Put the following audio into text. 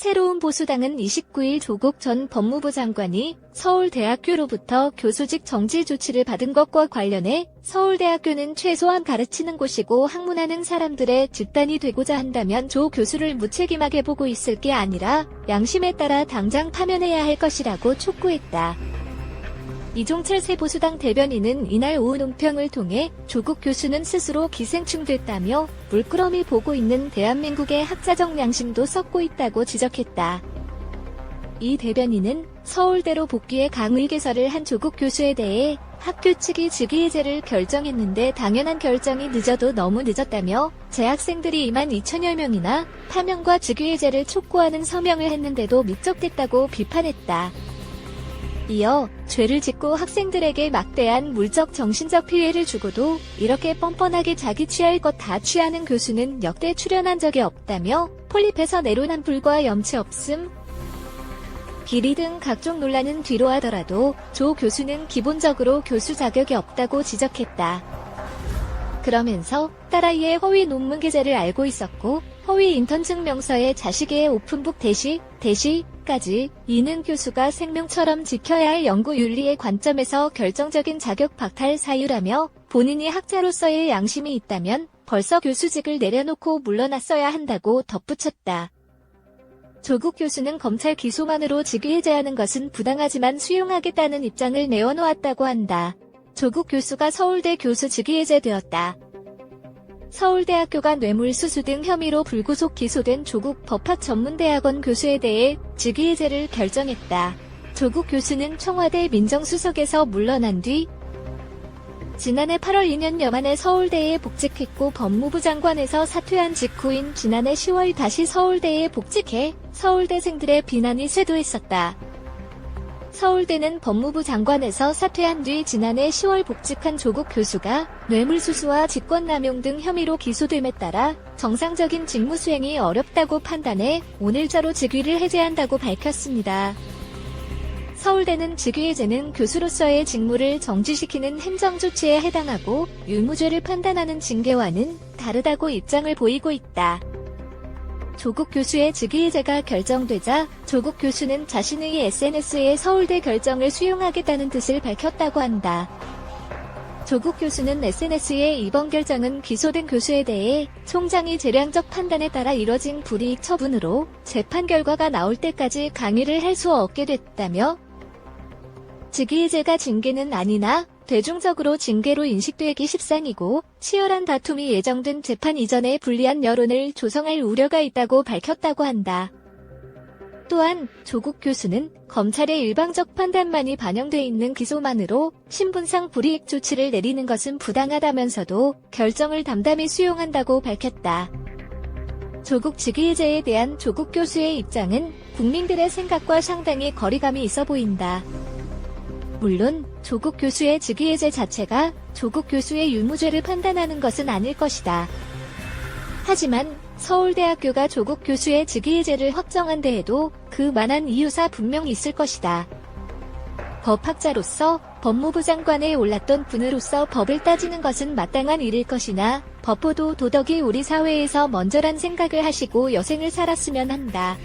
새로운 보수당은 29일 조국 전 법무부 장관이 서울대학교로부터 교수직 정지 조치를 받은 것과 관련해 서울대학교는 최소한 가르치는 곳이고 학문하는 사람들의 집단이 되고자 한다면 조 교수를 무책임하게 보고 있을 게 아니라 양심에 따라 당장 파면해야 할 것이라고 촉구했다. 이종철 새보수당 대변인은 이날 오후 논평을 통해 조국 교수는 스스로 기생충 됐다며 물끄러미 보고 있는 대한민국의 학자적 양심도 썩고 있다고 지적했다. 이 대변인은 서울대로 복귀해 강의 개설을 한 조국 교수에 대해 학교 측이 직위해제를 결정했는데 당연한 결정이 늦어도 너무 늦었다며 재학생들이 2만 2천여 명이나 파면과 직위해제를 촉구하는 서명을 했는데도 미적됐다고 비판했다. 이어 죄를 짓고 학생들에게 막대한 물적 정신적 피해를 주고도 이렇게 뻔뻔하게 자기 취할 것 다 취하는 교수는 역대 출연한 적이 없다며 폴립에서 내로남불과 염치 없음 비리 등 각종 논란은 뒤로 하더라도 조 교수는 기본적으로 교수 자격이 없다고 지적했다. 그러면서 딸아이의 허위 논문 게재를 알고 있었고 허위 인턴 증명서에 자식의 오픈북 대시, 대시 까지 이는 교수가 생명처럼 지켜야 할 연구 윤리의 관점에서 결정적인 자격 박탈 사유라며 본인이 학자로서의 양심이 있다면 벌써 교수직을 내려놓고 물러났어야 한다고 덧붙였다. 조국 교수는 검찰 기소만으로 직위 해제하는 것은 부당하지만 수용하겠다는 입장을 내어놓았다고 한다. 조국 교수가 서울대 교수 직위 해제되었다. 서울대학교가 뇌물수수 등 혐의로 불구속 기소된 조국 법학전문대학원 교수에 대해 직위해제를 결정했다. 조국 교수는 청와대 민정수석에서 물러난 뒤 지난해 8월 2년 여 만에 서울대에 복직했고 법무부 장관에서 사퇴한 직후인 지난해 10월 다시 서울대에 복직해 서울대생들의 비난이 쇄도했었다. 서울대는 법무부 장관에서 사퇴한 뒤 지난해 10월 복직한 조국 교수가 뇌물수수와 직권남용 등 혐의로 기소됨에 따라 정상적인 직무 수행이 어렵다고 판단해 오늘자로 직위를 해제한다고 밝혔습니다. 서울대는 직위해제는 교수로서의 직무를 정지시키는 행정조치에 해당하고 유무죄를 판단하는 징계와는 다르다고 입장을 보이고 있다. 조국 교수의 직위해제가 결정되자 조국 교수는 자신의 SNS에 서울대 결정을 수용하겠다는 뜻을 밝혔다고 한다. 조국 교수는 SNS에 이번 결정은 기소된 교수에 대해 총장이 재량적 판단에 따라 이뤄진 불이익 처분으로 재판 결과가 나올 때까지 강의를 할 수 없게 됐다며 직위해제가 징계는 아니나 대중적으로 징계로 인식되기 십상이고 치열한 다툼이 예정된 재판 이전에 불리한 여론을 조성할 우려가 있다고 밝혔다고 한다. 또한 조국 교수는 검찰의 일방적 판단만이 반영돼 있는 기소만으로 신분상 불이익 조치를 내리는 것은 부당하다면서도 결정을 담담히 수용한다고 밝혔다. 조국 직위해제에 대한 조국 교수의 입장은 국민들의 생각과 상당히 거리감이 있어 보인다. 물론 조국 교수의 직위해제 자체가 조국 교수의 유무죄를 판단하는 것은 아닐 것이다. 하지만 서울대학교가 조국 교수의 직위해제를 확정한 데에도 그만한 이유사 분명 있을 것이다. 법학자로서 법무부 장관에 올랐던 분으로서 법을 따지는 것은 마땅한 일일 것이나 법보도 도덕이 우리 사회에서 먼저란 생각을 하시고 여생을 살았으면 한다.